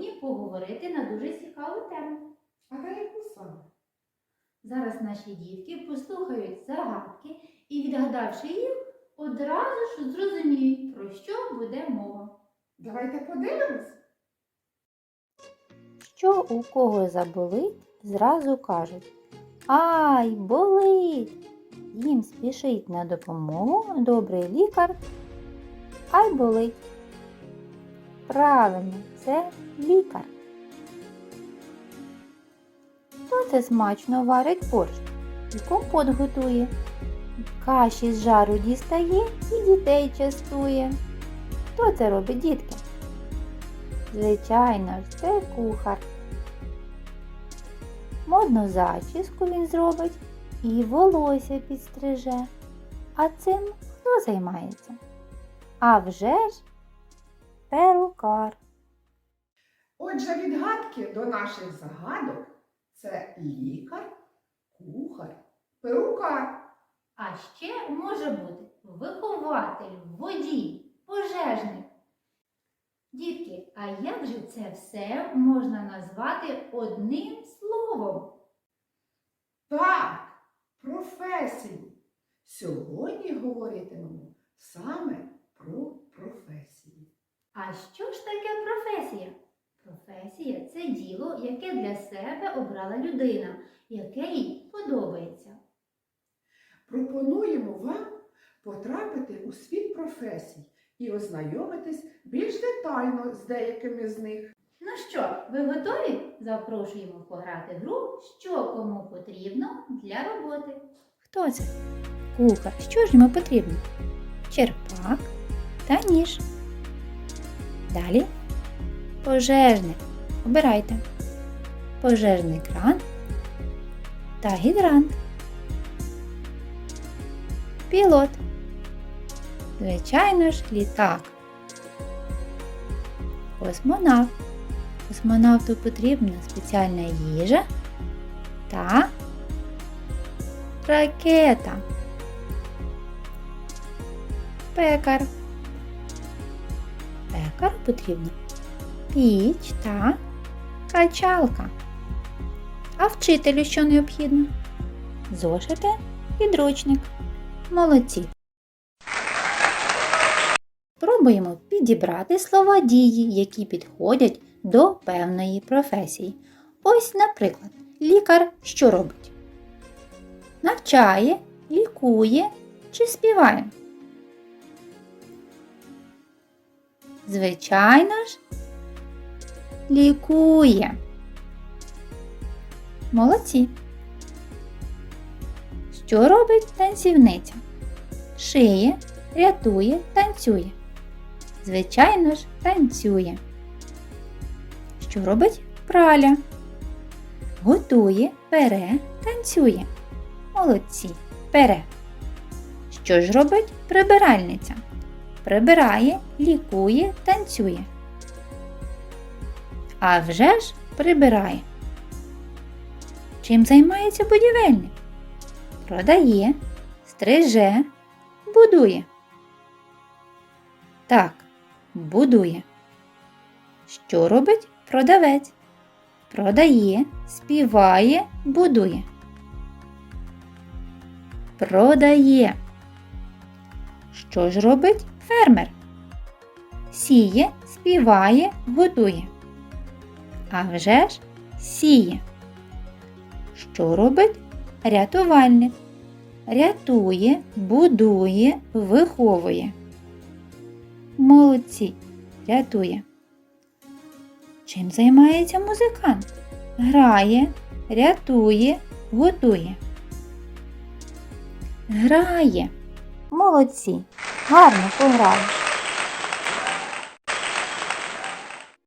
сьогодні поговорити на дуже цікаву тему. А на яку саме? Зараз наші дітки послухають загадки і, відгадавши їх, одразу ж зрозуміють, про що буде мова. Давайте подивимось. Що у кого заболить, зразу кажуть Ай, болить! Їм спішить на допомогу добрий лікар. Ай болить. Правильно, це лікар. Хто це смачно варить борщ і компот готує? Каші з жару дістає і дітей частує. Хто це робить, дітки? Звичайно ж, це кухар. Модну зачіску він зробить і волосся підстриже. А цим хто займається? А вже ж перукар. Отже, відгадки до наших загадок це лікар, кухар, перукар. А ще може бути вихователь, водій, пожежник. Дітки, а як же це все можна назвати одним словом? Так, професії. Сьогодні говоритимемо саме про професії. А що ж таке професія? Професія це діло, яке для себе обрала людина, яке їй подобається. Пропонуємо вам потрапити у світ професій і ознайомитись більш детально з деякими з них. Ну що, ви готові? Запрошуємо пограти гру, що кому потрібно для роботи. Хто це? Кухар. Що ж йому потрібно? Черпак та ніж. Далі пожежник. Обирайте. Пожежний кран та гідрант. Пілот. Звичайно ж, літак. Космонавт. Космонавту потрібна спеціальна їжа та ракета. Пекар. Пекару потрібна піч та качалка. А вчителю що необхідно? Зошити, підручник. Молодці. Спробуємо підібрати слова дії, які підходять до певної професії. Ось, наприклад, лікар що робить? Навчає, лікує чи співає? Звичайно ж, лікує. Молодці. Що робить танцівниця? Шиє, рятує, танцює. Звичайно ж, танцює. Що робить праля? Готує, пере, танцює. Молодці, пере. Що ж робить прибиральниця? Прибирає, лікує, танцює. А вже ж прибирає. Чим займається будівельник? Продає, стриже, будує. Так, будує. Що робить продавець? Продає, співає, будує. Продає. Що ж робить фермер? Сіє, співає, годує. А вже ж сіє. Що робить рятувальник? Рятує, будує, виховує. Молодці, рятує. Чим займається музикант? Грає, рятує, готує. Грає. Молодці, гарно пограли.